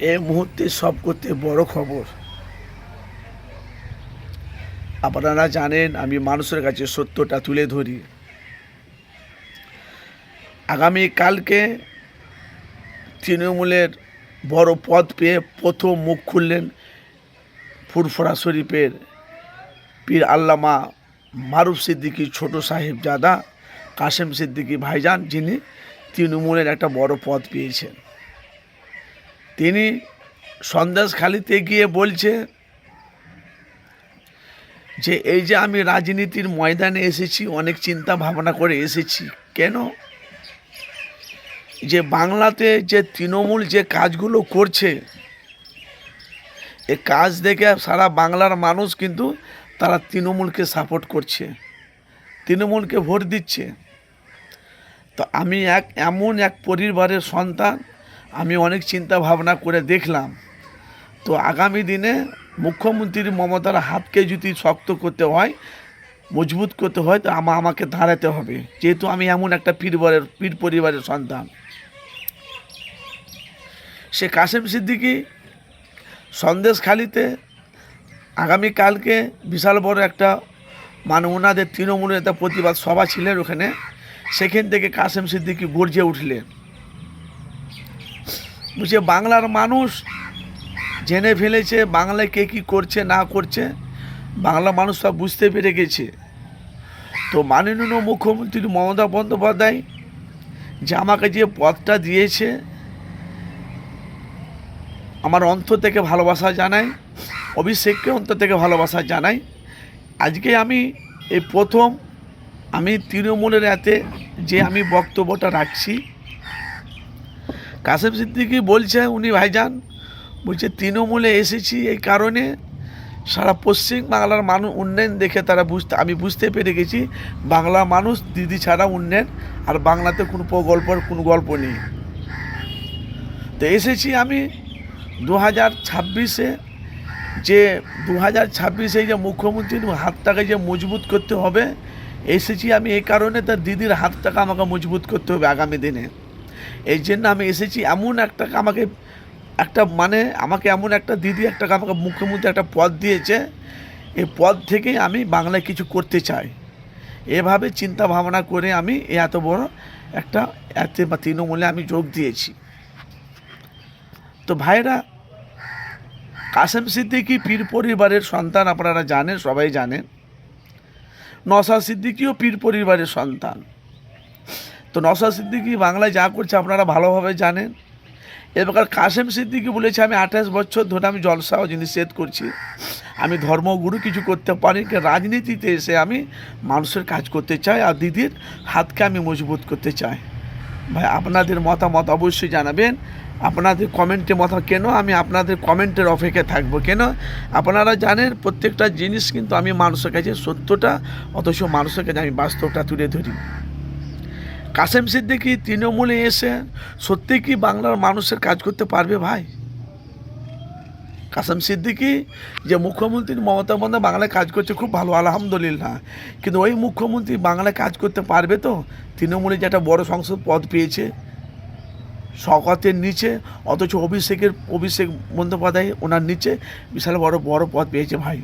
এই মুহূর্তে সব করতে বড় খবর। আপনারা জানেন, আমি মানুষের কাছে সত্যটা তুলে ধরি। আগামী কালকে তৃণমূলের বড় পদ পেয়ে প্রথম মুখ খুললেন ফুরফুরা শরীফের পীর আল্লামা মারুফ সিদ্দিকী ছোট সাহেব জাদা কাশেম সিদ্দিকী ভাইজান, যিনি তৃণমূলের একটা বড় পদ পেয়েছেন। তিনি সন্দেশখালিতে গিয়ে বলছে যে, এই যে আমি রাজনীতির ময়দানে এসেছি, অনেক চিন্তা ভাবনা করে এসেছি। কেন? যে বাংলাতে যে তৃণমূল যে কাজগুলো করছে, এ কাজ দেখে সারা বাংলার মানুষ কিন্তু তারা তৃণমূলকে সাপোর্ট করছে, তৃণমূলকে ভোট দিচ্ছে। তো আমি এক, এমন এক পরিবারের সন্তান আমি অনেক চিন্তা ভাবনা করে দেখলাম। তো আগামী দিনে মুখ্যমন্ত্রী মমতার হাতকে যদি শক্ত করতে হয়, মজবুত করতে হয়, তো আমা আমাকে দাঁড়াতে হবে। যেহেতু আমি এমন একটা পীরবারের পীর পরিবারের সন্তান। সে কাসেম সিদ্দিকি সন্দেশখালিতে আগামীকালকে বিশাল বড় একটা মানে ওনাদের তৃণমূলের একটা প্রতিবাদ সভা ছিলেন ওখানে। সেখান থেকে কাসেম সিদ্দিকি গর্জে উঠলেন। বুঝছে বাংলার মানুষ জেনে ফেলেছে বাংলায় কে কী করছে, না করছে। বাংলা মানুষ সব বুঝতে পেরে গেছে। তো মাননীয় মুখ্যমন্ত্রী মমতা বন্দ্যোপাধ্যায় যে আমাকে যে পদটা দিয়েছে, আমার অন্তর থেকে ভালোবাসা জানাই অভিষেককে অন্তর থেকে ভালোবাসা জানাই আজকে আমি এই প্রথম, আমি তৃণমূলের এতে যে আমি বক্তব্যটা রাখছি কাসেম সিদ্দিকি বলছে, উনি ভাইজান। বলছে, তৃণমূলে এসেছি এই কারণে। সারা পশ্চিম বাংলার মানুষ উন্নয়ন দেখে তারা বুঝতে, আমি বুঝতে পেরে গেছি বাংলা মানুষ দিদি ছাড়া উন্নয়ন, আর বাংলাতে কোনো প্রকল্পর কোনো গল্প নেই। তো এসেছি আমি দু হাজার ছাব্বিশে। যে দু হাজার ছাব্বিশে যে মুখ্যমন্ত্রীর হাতটাকে যে মজবুত করতে হবে, এসেছি আমি এই কারণে তার দিদির হাতটাকে আমাকে মজবুত করতে হবে আগামী দিনে। এই জন্য আমি এসেছি এমন একটা আমাকে একটা মানে আমাকে এমন একটা দিদি একটা আমাকে মুখ্যমন্ত্রী একটা পদ দিয়েছে। এই পদ থেকেই আমি বাংলায় কিছু করতে চাই। এভাবে চিন্তা ভাবনা করে আমি এত বড় একটা এতে বা তৃণমূলে আমি যোগ দিয়েছি। তো ভাইরা, কাসেম সিদ্দিকি পীর পরিবারের সন্তান আপনারা জানেন, সবাই জানেন। নসা সিদ্দিকিও পীর পরিবারের সন্তান। তো নসা সিদ্দিকি বাংলায় যা করছে আপনারা ভালোভাবে জানেন। এবার কাসেম সিদ্দিকি বলেছে, আমি আঠাশ বছর ধরে আমি জলসা সেদ করছি। আমি ধর্মগুরু, কিছু করতে পারি রাজনীতিতে এসে আমি মানুষের কাজ করতে চাই আর দিদির হাতকে আমি মজবুত করতে চাই। ভাই, আপনাদের মতামত অবশ্যই জানাবেন। আপনাদের কমেন্টে মতামত, কেন আমি আপনাদের কমেন্টের অপেক্ষায় থাকব? কেন? আপনারা জানেন, প্রত্যেকটা জিনিস কিন্তু আমি মানুষের কাছে সত্যটা, অথচ মানুষের কাছে আমি বাস্তবটা তুলে ধরি। কাসেম সিদ্দিকি, তৃণমূলে এসে সত্যি কি বাংলার মানুষের কাজ করতে পারবে ভাই? কাসেম সিদ্দিকি যে মুখ্যমন্ত্রী মমতা বন্দ্যোপাধ্যায় বাংলায় কাজ করছে খুব ভালো, আলহামদুলিল্লাহ। কিন্তু ওই মুখ্যমন্ত্রী বাংলায় কাজ করতে পারবে তো? তৃণমূলে যে একটা বড় সংসদ পদ পেয়েছে শকতের নিচে, অথচ অভিষেকের, অভিষেক বন্দ্যোপাধ্যায় ওনার নিচে বিশাল বড় বড় পদ পেয়েছে ভাই।